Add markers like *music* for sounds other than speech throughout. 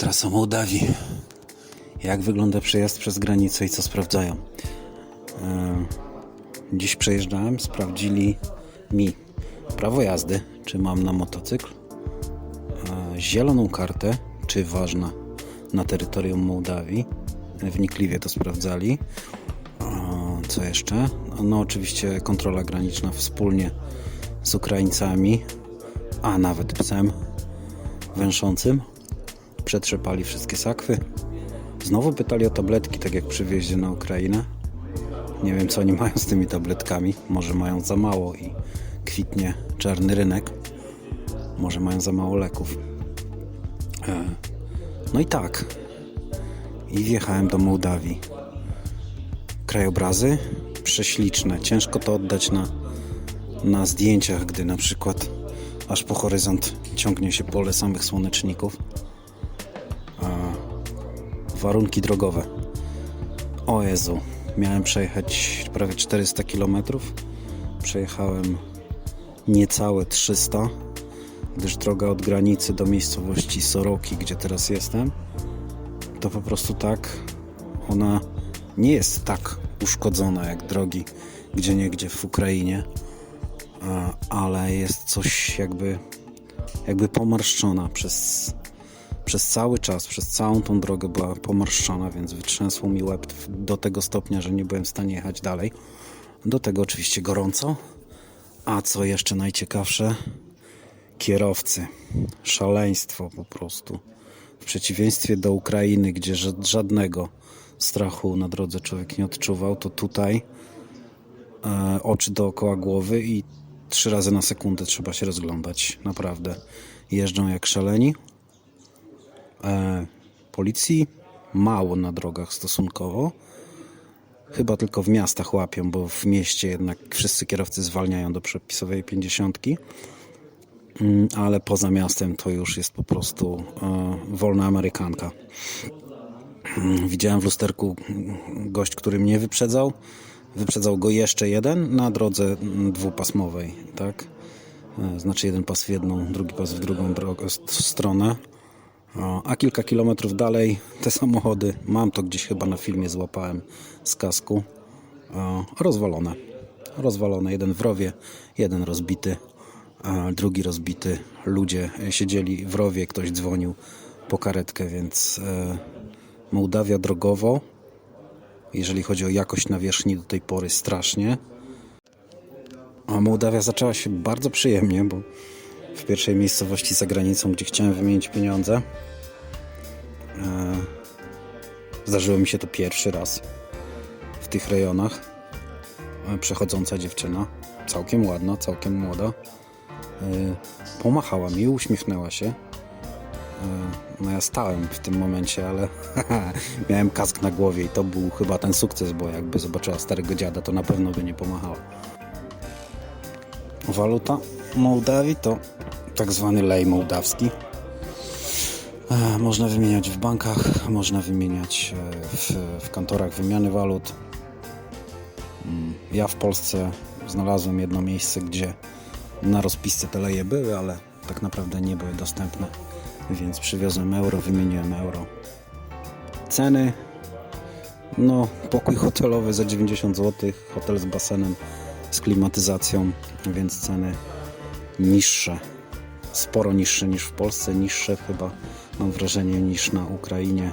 trasa Mołdawii. Jak wygląda przejazd przez granicę i co sprawdzają? E, Dziś przejeżdżałem, sprawdzili mi prawo jazdy, czy mam na motocykl, e, zieloną kartę, czy ważna na terytorium Mołdawii. Wnikliwie to sprawdzali. E, Co jeszcze? No oczywiście kontrola graniczna wspólnie z Ukraińcami, a nawet psem węszącym. Przetrzepali wszystkie sakwy. Znowu pytali o tabletki, tak jak przy wjeździe na Ukrainę. Nie wiem, co oni mają z tymi tabletkami. Może mają za mało i kwitnie czarny rynek. Może mają za mało leków. E, No i tak. I wjechałem do Mołdawii. Krajobrazy prześliczne. Ciężko to oddać na, na zdjęciach, gdy na przykład aż po horyzont ciągnie się pole samych słoneczników. Warunki drogowe. O Jezu, miałem przejechać prawie 400 km. Przejechałem niecałe 300, gdyż droga od granicy do miejscowości Soroki, gdzie teraz jestem, to po prostu tak, ona nie jest tak uszkodzona jak drogi gdzie niegdzie w Ukrainie, ale jest coś jakby, jakby pomarszczona przez, przez cały czas, przez całą tą drogę była pomarszczona, więc wytrzęsło mi łeb do tego stopnia, że nie byłem w stanie jechać dalej. Do tego oczywiście gorąco. A co jeszcze najciekawsze, kierowcy. Szaleństwo po prostu. W przeciwieństwie do Ukrainy, gdzie ża- żadnego strachu na drodze człowiek nie odczuwał, to tutaj e, oczy dookoła głowy i trzy razy na sekundę trzeba się rozglądać. Naprawdę. Jeżdżą jak szaleni. E, policji mało na drogach stosunkowo. Chyba tylko w miastach łapią, bo w mieście jednak wszyscy kierowcy zwalniają do przepisowej 50. Mm, Ale poza miastem to już jest po prostu e, wolna amerykanka. Mm, Widziałem w lusterku mm, gość, który mnie wyprzedzał. Wyprzedzał go jeszcze jeden na drodze dwupasmowej, tak? E, Znaczy jeden pas w jedną, drugi pas w drugą stronę. O, A kilka kilometrów dalej te samochody, mam to gdzieś chyba na filmie złapałem z kasku, rozwalone. Rozwalone, jeden w rowie, jeden rozbity, drugi rozbity. Ludzie siedzieli w rowie, ktoś dzwonił po karetkę, więc e, Mołdawia drogowo, jeżeli chodzi o jakość nawierzchni do tej pory strasznie. A Mołdawia zaczęła się bardzo przyjemnie, bo w pierwszej miejscowości za granicą, gdzie chciałem wymienić pieniądze. E, zdarzyło mi się to pierwszy raz w tych rejonach. E, przechodząca dziewczyna, całkiem ładna, całkiem młoda, e, pomachała mi, uśmiechnęła się. No ja stałem w tym momencie, ale *laughs* miałem kask na głowie i to był chyba ten sukces, bo jakby zobaczyła starego dziada, to na pewno by nie pomachała. Waluta Mołdawii to tak zwany lej mołdawski. E, Można wymieniać w bankach, można wymieniać e, w, w kantorach wymiany walut. Mm, Ja w Polsce znalazłem jedno miejsce, gdzie na rozpisce te leje były, ale tak naprawdę nie były dostępne, więc przywiozłem euro, wymieniłem euro. Ceny no, pokój hotelowy za 90 zł, hotel z basenem, z klimatyzacją, więc ceny niższe. Sporo niższe niż w Polsce, niższe chyba, mam wrażenie, niż na Ukrainie.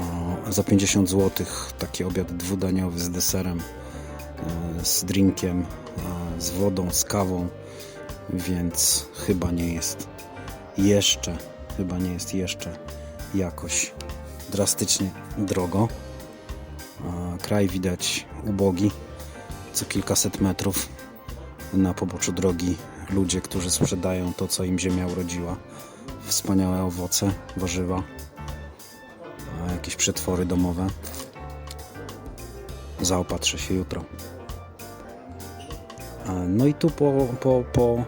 O, za 50 zł taki obiad dwudaniowy z deserem, e, z drinkiem, e, z wodą, z kawą, więc chyba nie jest jeszcze, chyba nie jest jeszcze jakoś drastycznie drogo. A Kraj widać ubogi, co kilkaset metrów na poboczu drogi ludzie, którzy sprzedają to, co im ziemia urodziła. Wspaniałe owoce, warzywa, jakieś przetwory domowe. Zaopatrzę się jutro. No i tu po, po, po,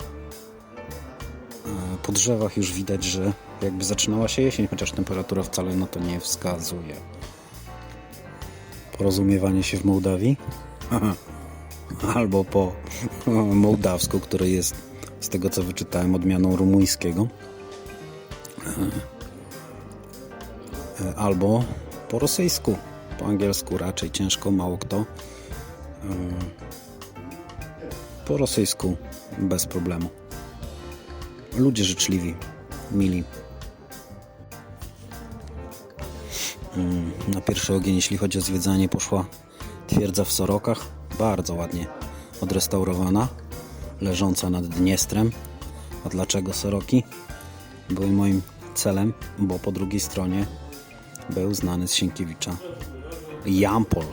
e, po drzewach już widać, że jakby zaczynała się jesień, chociaż temperatura wcale na to nie wskazuje. Porozumiewanie się w Mołdawii? *laughs* *laughs* Albo po mołdawsku, który jest z tego co wyczytałem odmianą rumuńskiego. e, albo po rosyjsku. Po angielsku raczej ciężko, mało kto. E, Po rosyjsku bez problemu. Ludzie życzliwi, mili. Mm, Na pierwszy ogień, jeśli chodzi o zwiedzanie, poszła twierdza w Sorokach. Bardzo ładnie odrestaurowana, leżąca nad Dniestrem. A dlaczego Soroki? Były moim celem, bo po drugiej stronie był znany z Sienkiewicza Jampol.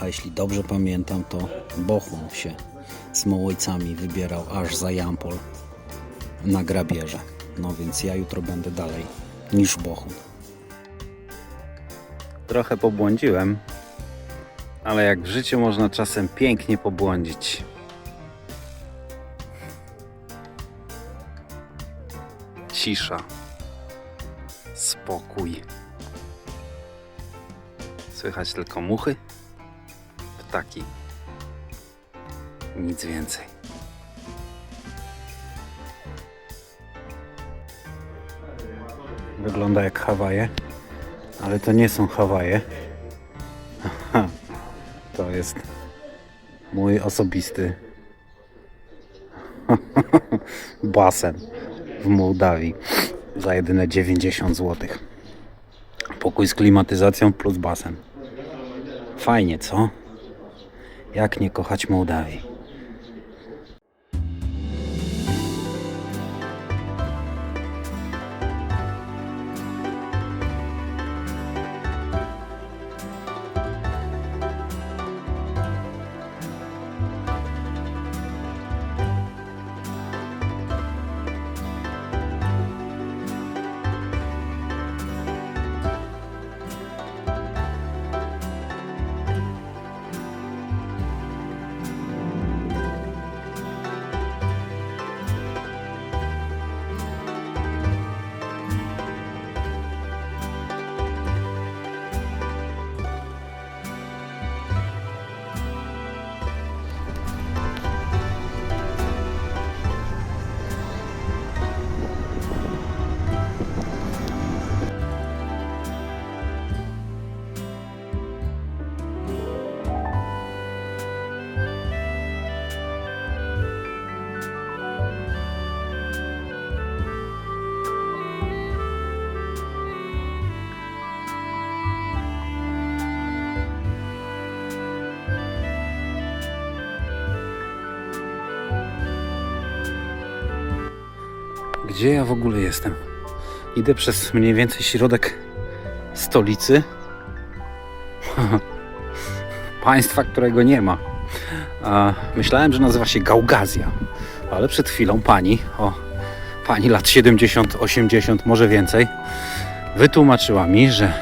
A jeśli dobrze pamiętam, to Bochum się z Mołojcami wybierał aż za Jampol na grabieże. No więc ja jutro będę dalej niż Bochum. Trochę pobłądziłem, ale jak w życiu można czasem pięknie pobłądzić. Cisza, spokój. Słychać tylko muchy, ptaki. Nic więcej. Wygląda jak Hawaje, ale to nie są Hawaje. Jest mój osobisty *laughs* basen w Mołdawii za jedyne 90 zł. Pokój z klimatyzacją plus basen. Fajnie, co? Jak nie kochać Mołdawii? Gdzie ja w ogóle jestem? Idę przez mniej więcej środek stolicy. *laughs* Państwa, którego nie ma. Myślałem, że nazywa się Gaugazja, ale przed chwilą pani, o pani lat 70, 80, może więcej, wytłumaczyła mi, że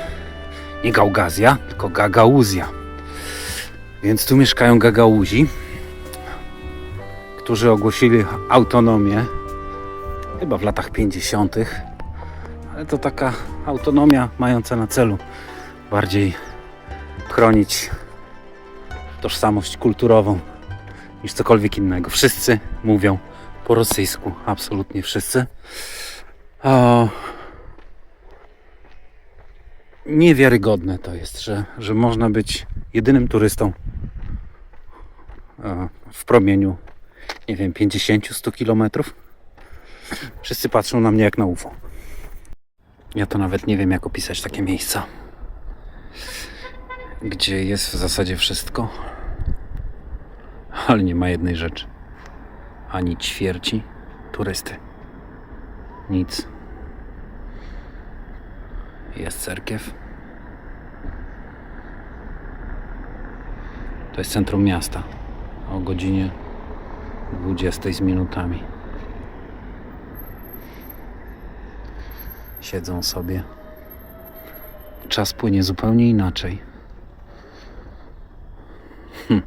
nie Gaugazja, tylko Gagauzja. Więc tu mieszkają Gagauzi, którzy ogłosili autonomię chyba w latach 50., ale to taka autonomia mająca na celu bardziej chronić tożsamość kulturową niż cokolwiek innego. Wszyscy mówią po rosyjsku, absolutnie wszyscy. O, niewiarygodne to jest, że, że można być jedynym turystą e, w promieniu, nie wiem, 50-100 kilometrów. Wszyscy patrzą na mnie jak na UFO. Ja to nawet nie wiem, jak opisać takie miejsca, gdzie jest w zasadzie wszystko, ale nie ma jednej rzeczy ani ćwierci turysty. Nic. Jest cerkiew. To jest centrum miasta. O godzinie 20 z minutami. Siedzą sobie. Czas płynie zupełnie inaczej. Hm.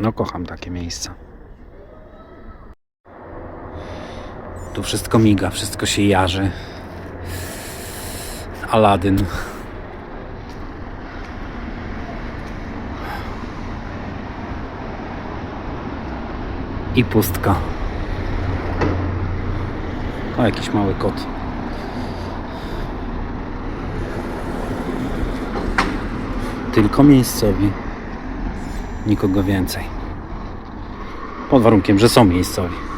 No, kocham takie miejsca. Tu wszystko miga, wszystko się jarzy. Aladyn. I pustka. O, jakiś mały kot. Tylko miejscowi. Nikogo więcej. Pod warunkiem, że są miejscowi.